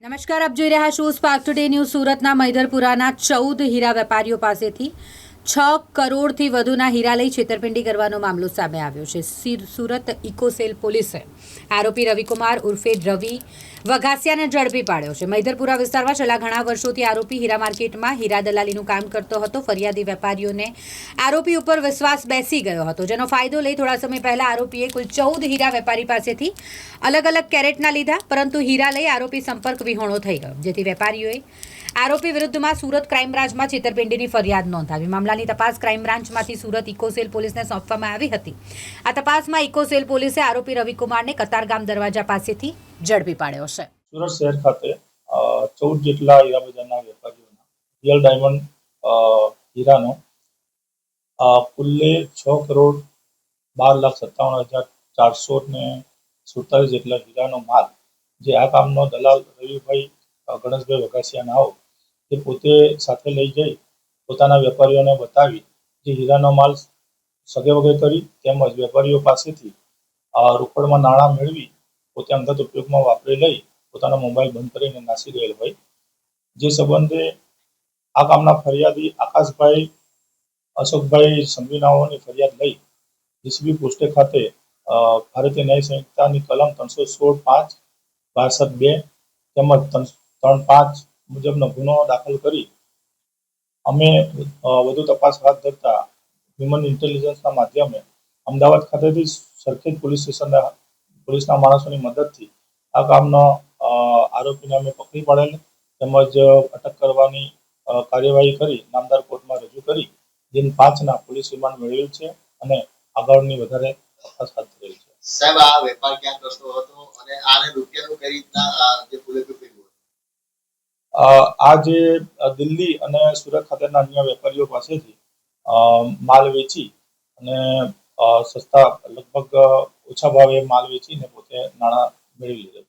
નમસ્કાર આપ જોઈ રહ્યા છો સ્પાર્ક ટુડે ન્યૂઝ સુરતના મૈદરપુરાના ચૌદ હીરા વેપારીઓ પાસેથી. છ કરોડથી વધુના હીરા લઈ છેતરપિંડી કરવાનો મામલો સામે આવ્યો છે. સિર- સુરત ઇકોસેલ પોલીસે આરોપી રવિકુમાર ઉર્ફે રવિ વઘાસિયાને ઝડપી પાડ્યો છે. મૈધરપુરા વિસ્તારમાં છેલ્લા ઘણા વર્ષોથી આરોપી હીરા માર્કેટમાં હીરા દલાલીનું કામ કરતો હતો. ફરિયાદી વેપારીઓને આરોપી ઉપર વિશ્વાસ બેસી ગયો હતો, જેનો ફાયદો લઈ થોડા સમય પહેલા આરોપીએ કુલ ચૌદ હીરા વેપારી પાસેથી અલગ અલગ કેરેટના લીધા, પરંતુ હીરા લઈ આરોપી સંપર્ક વિહોણો થઈ ગયો, જેથી વેપારીઓએ આરોપી વિરુદ્ધમાં સુરત ક્રાઇમ બ્રાન્ચમાં છેતરપિંડીની ફરિયાદ નોંધાવી. મામલાની તપાસ ક્રાઇમ બ્રાન્ચમાંથી સુરત ઇકોસેલ પોલીસને સોંપવામાં આવી હતી. આ તપાસમાં ઇકોસેલ પોલીસે આરોપી રવિકુમારને કતારગામ દરવાજા પાસેથી ઝડપી પાડ્યો છે. સુરત શહેર ખાતે ચૌદ જેટલા હીરા બજારના વેપારીઓના રિયલ ડાયમંડ હીરાનો કુલ્લે છ કરોડ બાર લાખ સત્તાવન હજાર ચારસો ને સુડતાલીસ જેટલા હીરાનો માલ, જે આ કામનો દલાલ રવિભાઈ ગણેશભાઈ વઘાસિયા નાઓ તે પોતે સાથે લઈ જઈ, પોતાના વેપારીઓને બતાવી, જે હીરાનો માલ સગે વગે કરી, તેમજ વેપારીઓ પાસેથી રોકડમાં નાણાં મેળવી, પોતે અંગત ઉપયોગમાં વાપરી લઈ, પોતાનો મોબાઈલ બંધ કરીને નાસી ગયેલ હોય. જે સંબંધે આ કામના ફરિયાદી આકાશભાઈ, અશોકભાઈ સંઘવીનાઓની ફરિયાદ લઈ ડીસીબી પોસ્ટે ખાતે ભારતીય ન્યાય સંહિતાની કલમ ત્રણસો સોળ પાંચ, બાસઠ બે, તેમજ ત્રણ ત્રણ પાંચ મુજબનો ગુનો દાખલ કરી અમે વધુ તપાસ હાથ ધરતા હ્યુમન ઇન્ટેલિજન્સના માધ્યમે અમદાવાદ ખાતેથી સરખેજ પોલીસ સ્ટેશનના પોલીસના માણસોની મદદથી આ કામનો આરોપીને અમે પકડી પાડેલ તેમજ અટક કરવાની કાર્યવાહી કરી નામદાર કોર્ટમાં રજૂ કરી. દિન પાંચના પોલીસ રિમાન્ડ મેળવેલ છે અને આગળની વધારે તપાસ હાથ ધરેલ છે. સાહેબ આ વેપાર ક્યાં કરતો હતો? અને આને રૂપિયાનું કઈ રીતના જે અ, આ જે દિલ્હી અને સુરત ખાતેના અન્ય વેપારીઓ પાસેથી માલ વેચી અને સસ્તા, લગભગ ઓછા ભાવે માલ વેચીને પોતે નાણાં મેળવી લીધેલ